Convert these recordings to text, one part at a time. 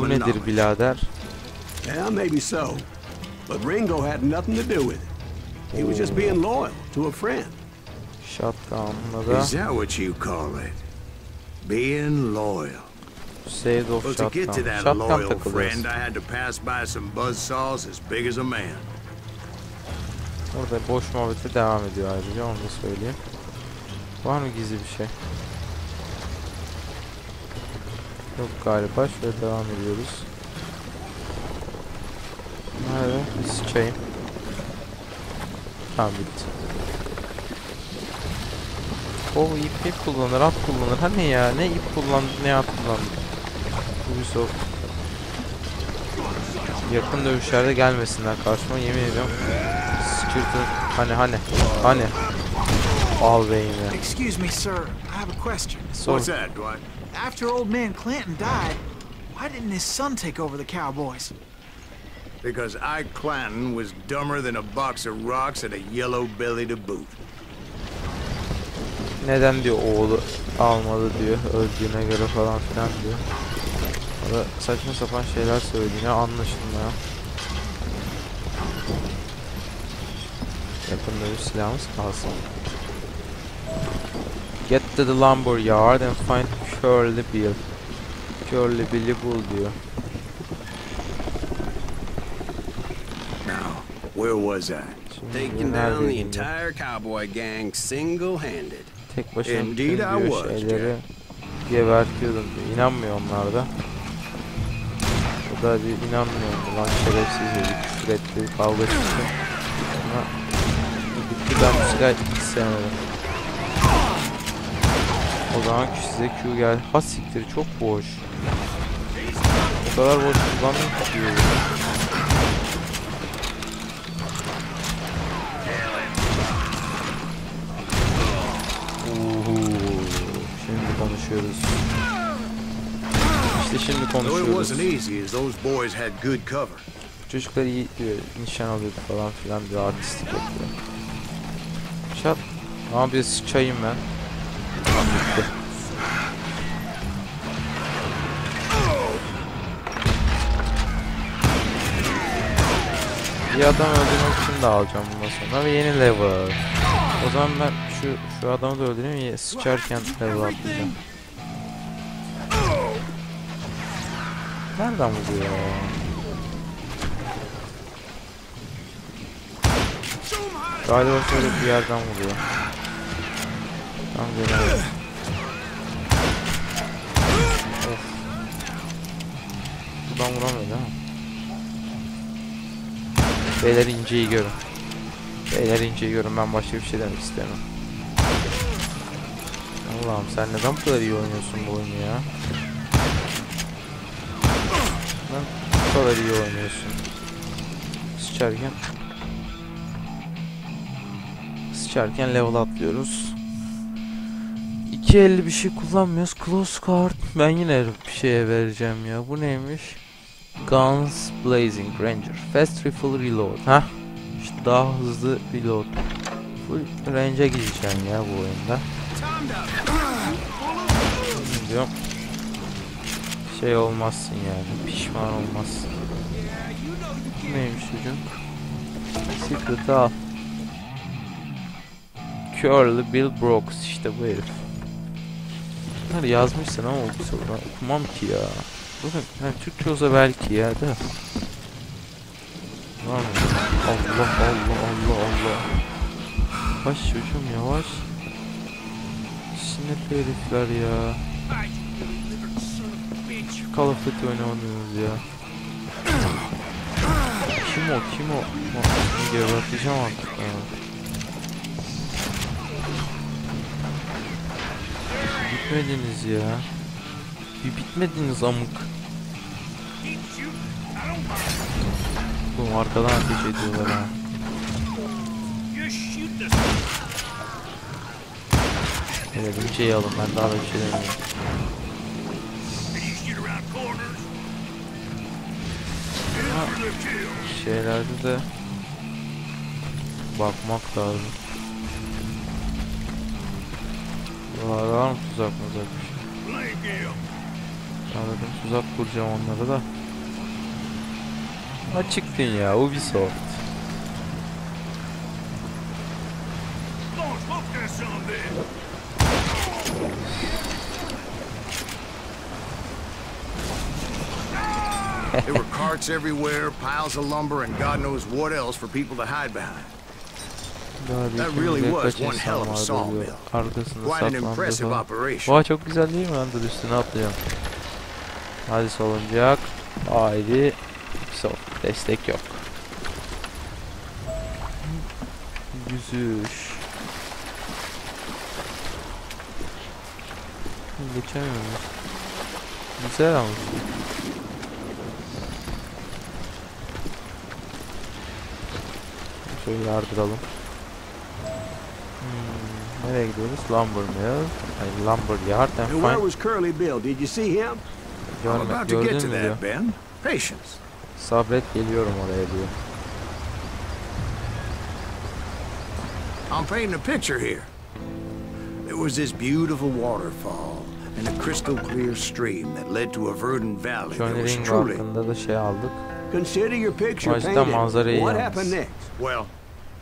Bu nedir birader? Yeah, maybe so. But Ringo had nothing to do with it. He was just being loyal to a friend. Shotgun'la da Is that what you call it? Being loyal. Save of Well, to get to that loyal friend, I had to pass by some buzzsaws as big as a man. Orada boş muhabbete devam ediyor ayrıca onu da söyleyeyim. Var mı gizli bir şey? Yok galiba şöyle devam ediyoruz. Nerede? Bir sıçayım. Tamam bitti. O ip ip kullanır, at kullanır. Hani ya ne ip kullandı ne at kullandı. Ubisoft. Yakın dövüşlerde gelmesinler karşıma yemin ediyorum. Sıkırtı. Hani hani. Hani. Al beyni. Excuse me, sir. I have a question. What's that, Dwight? After old man Clanton died, why didn't his son take over the Cowboys? Because Ike Clanton was dumber than a box of rocks and a yellow belly to boot. Neden diyor oğlu almadı diyor. Öldüğüne göre falan filan diyor. O da saçma sapan şeyler söylediğine anlaşılmıyor. Yakın dövüş silahımız kalsın. Get to the lumber yard and find Curly Bill. Curly Bill'i bul diyor. Now, where was I? Taking down the entire cowboy gang single-handed. Tek başına Indeed I was, şeyleri gebertiyordum diyor. İnanmıyor onlar da. O da bir inanmıyor lan şerefsiz dedi. Küfür etti, kavga çıktı. Ama bu bitti ben bu silahı hiç sevmedim. O zaman size Q gel. Ha siktir çok boş. O kadar boş kullandım ki. Uhu. Şimdi konuşuyoruz. İşte şimdi konuşuyoruz. Çocuklar iyi diyor, nişan alıyordu falan filan bir artistlik yapıyor. Şat. Ne yapıyorsun? Sıçayım ben. Bitti. Bir adam öldürmek için de alacağım bundan sonra ve yeni level. O zaman ben şu şu adamı da öldüreyim ya sıçarken level atlayacağım. Nereden vuruyor ya? Galiba şöyle bir yerden vuruyor. Tam göremedim. Of. Buradan vuramıyor değil mi? Beyler inceyi görün. Beyler inceyi görün ben başka bir şey demek istemem. Allah'ım sen neden bu kadar iyi oynuyorsun bu oyunu ya? Neden bu kadar iyi oynuyorsun? Sıçarken Sıçarken level atlıyoruz. 250 bir şey kullanmıyoruz. Close card. Ben yine bir şeye vereceğim ya. Bu neymiş? Guns Blazing Ranger. Fast Rifle Reload. Ha? İşte daha hızlı reload. Full range'e gideceğim ya bu oyunda. Diyorum? Şey olmazsın yani. Pişman olmazsın. Neymiş çocuk? Secret'ı al. Curly Bill Brooks işte bu herif. Bunları yazmışsın ama okusa ben okumam ki ya. Bakın yani Türkçe olsa belki ya da. Mı? Allah Allah Allah Allah. Yavaş çocuğum yavaş. Sinirli herifler ya. Call of Duty oynamadınız ya. Kim o kim o? Geberteceğim artık ya. Bitmediniz ya. Bir bitmediniz amık. Bu arkadan ateş ediyorlar ha. Evet bir şey alın ben daha da bir şey demiyorum. Ha, Şeylerde de bakmak lazım. Var var mı tuzak bir şey? Anladım tuzak kuracağım da. Açık dünya Ubisoft. There were carts everywhere, piles of lumber, and God knows what else for people to hide behind. Really bilir was kaç one hell of a insan vardı diyor. sawmill. Arkasında saklandı impressive falan. Oha çok güzel değil mi? Ben de üstüne atlıyorum. Hadi salıncak. Haydi. Ubisoft. Destek yok. Yüzüş. Geçemiyorum. Güzel ama. Şöyle yardıralım. Hmm, nereye gidiyoruz? Lumber Mill. Ay, Lumber Yard and And where find... was Curly Bill? Did you see him? I'm Görme, about to get to mü diyor. that, Ben. Patience. Sabret geliyorum oraya diyor. I'm painting a picture here. There was this beautiful waterfall and a crystal clear stream that led to a verdant valley that was truly... hakkında da şey aldık. Consider your picture painted. What happened next? Well,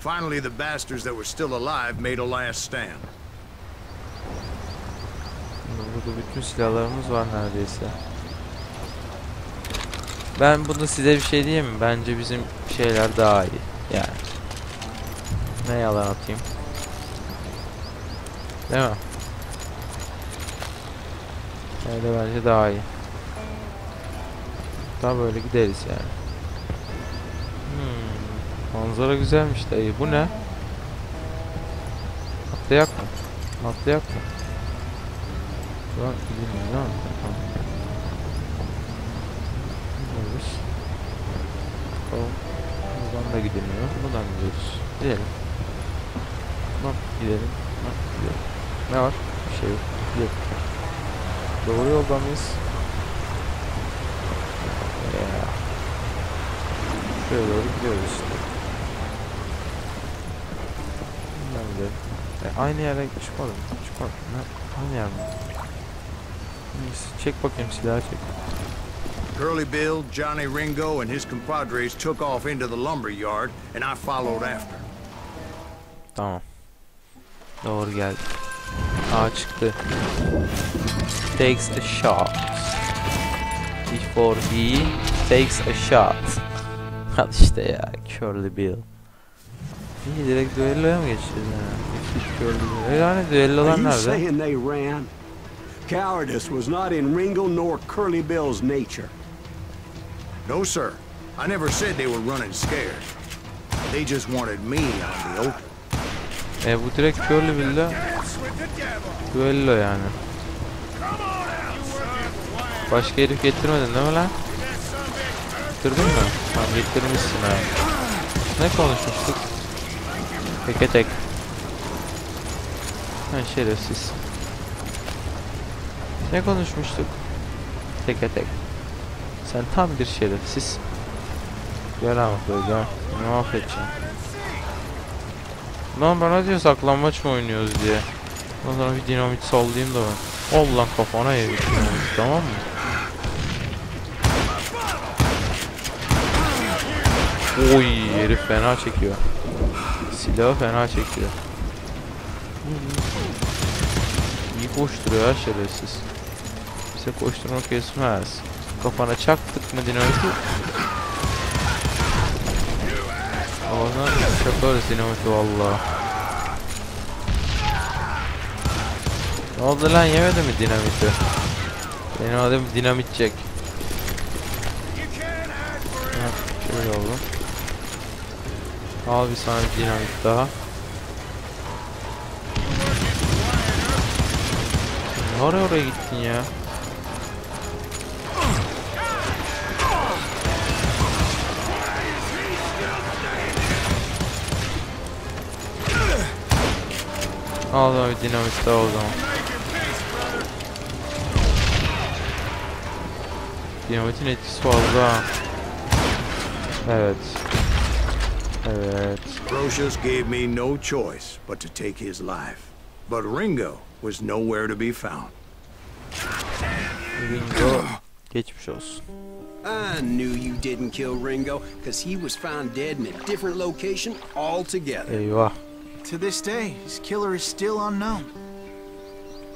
finally the bastards that were still alive made a last stand. Burada bütün silahlarımız var neredeyse. Ben bunu size bir şey diyeyim mi? Bence bizim şeyler daha iyi. Yani. Ne yalan atayım. Değil mi? Öyle bence daha iyi. Daha böyle gideriz yani. Manzara güzelmiş dayı. Bu ne? Atlayak mı? Atlayak mı? Değil mi? Tamam. Gidiyoruz. Bakalım. Buradan da gidilmiyor. Buradan gidiyoruz. Gidelim. Bak gidelim. Bak gidelim. Ne var? Bir şey yok. Gidelim. Doğru yolda mıyız? Yeah. Şöyle doğru gidiyoruz işte. Gidelim. E, aynı yere çıkmadım. Çıkmadım. Ne? Aynı yer mi? Neyse, çek bakayım silahı çek. Curly Bill, Johnny Ringo, and his compadres took off into the lumber yard, and I followed after. Tamam. Doğru geldi. Aa çıktı. Takes a shot. Before he takes a shot. Al işte ya. Curly Bill. İyi direkt düelloya mı geçeceğiz ya? Defeat Curly Bill. E yani Are düellolar you nerede? saying they ran? Cowardice was not in Ringo nor Curly Bill's nature. No, sir. I never said they were running scared. They just wanted me out in the open. E bu direkt Curly Bill'le düello yani. Başka herif getirmedin değil mi lan? Getirdin mi? Tamam getirmişsin ha. Ne konuşmuştuk? Teke tek. Ha şerefsiz. Ne konuşmuştuk? Teke tek. Sen tam bir şerefsiz. Gel böyle gel. Ne affedeceğim. Lan bana diyor saklanmaç mı oynuyoruz diye. Ondan bir dinamit sallayayım da ben. Ol lan kafana ye bir dinamit tamam mı? Oy herif fena çekiyor. Silahı fena çekiyor. İyi koşturuyor ha şerefsiz. Bize koşturmak kesmez. Kafana çaktık mı dinamiti? Ona çakarız dinamiti valla. Ne oldu lan yemedi mi dinamiti? Benim adım dinamit Jack. Ha, şöyle oldu. Al bir bir dinamit daha. Ne oraya gittin ya? Al bir dinamit daha o zaman. Dinamitin etkisi fazla. Evet. Evet. Brocious gave me no choice but to take his life. But Ringo was nowhere to be found. Ringo Geçmiş olsun. I knew you didn't kill Ringo, because he was found dead in a different location altogether. Eyvah. To this day, his killer is still unknown.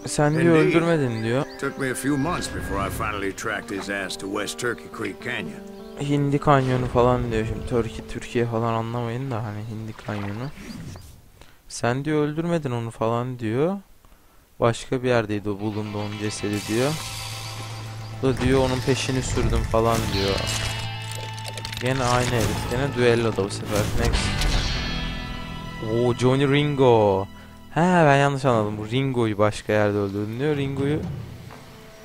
Sen diyor öldürmedin diyor. Took me a few months before I finally tracked his ass to West Turkey Creek Canyon. Hindi kanyonu falan diyor şimdi Türkiye Türkiye falan anlamayın da hani Hindi kanyonu. Sen diyor öldürmedin onu falan diyor. Başka bir yerdeydi o bulundu onun cesedi diyor. Da diyor onun peşini sürdüm falan diyor. Gene aynı herif. Gene düelloda bu sefer. Next. Oo Johnny Ringo. He ben yanlış anladım. Bu Ringo'yu başka yerde öldürdün diyor. Ringo'yu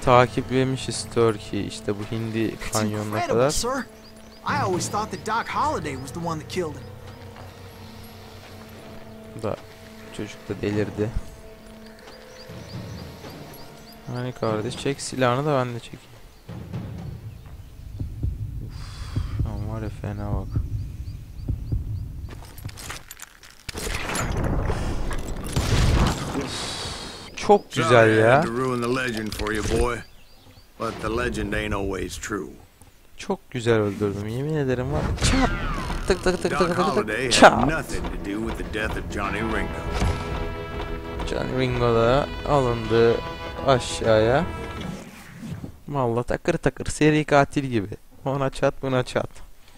takiplemişiz Turkey işte bu Hindi kanyonuna kadar. I always thought that Doc Holliday was the one that killed him. Da çocuk da delirdi. Hani kardeş çek silahını da ben de çekeyim. Uf, var ya fena bak. Çok Sorry güzel I ya. had to ruin the legend for you, boy. But the legend ain't always true. Çok güzel öldürdüm yemin ederim var. Çat. Tık tık tık tık tık of Johnny Ringo. John Ringo da alındı aşağıya. Valla takır takır seri katil gibi. Ona çat buna çat.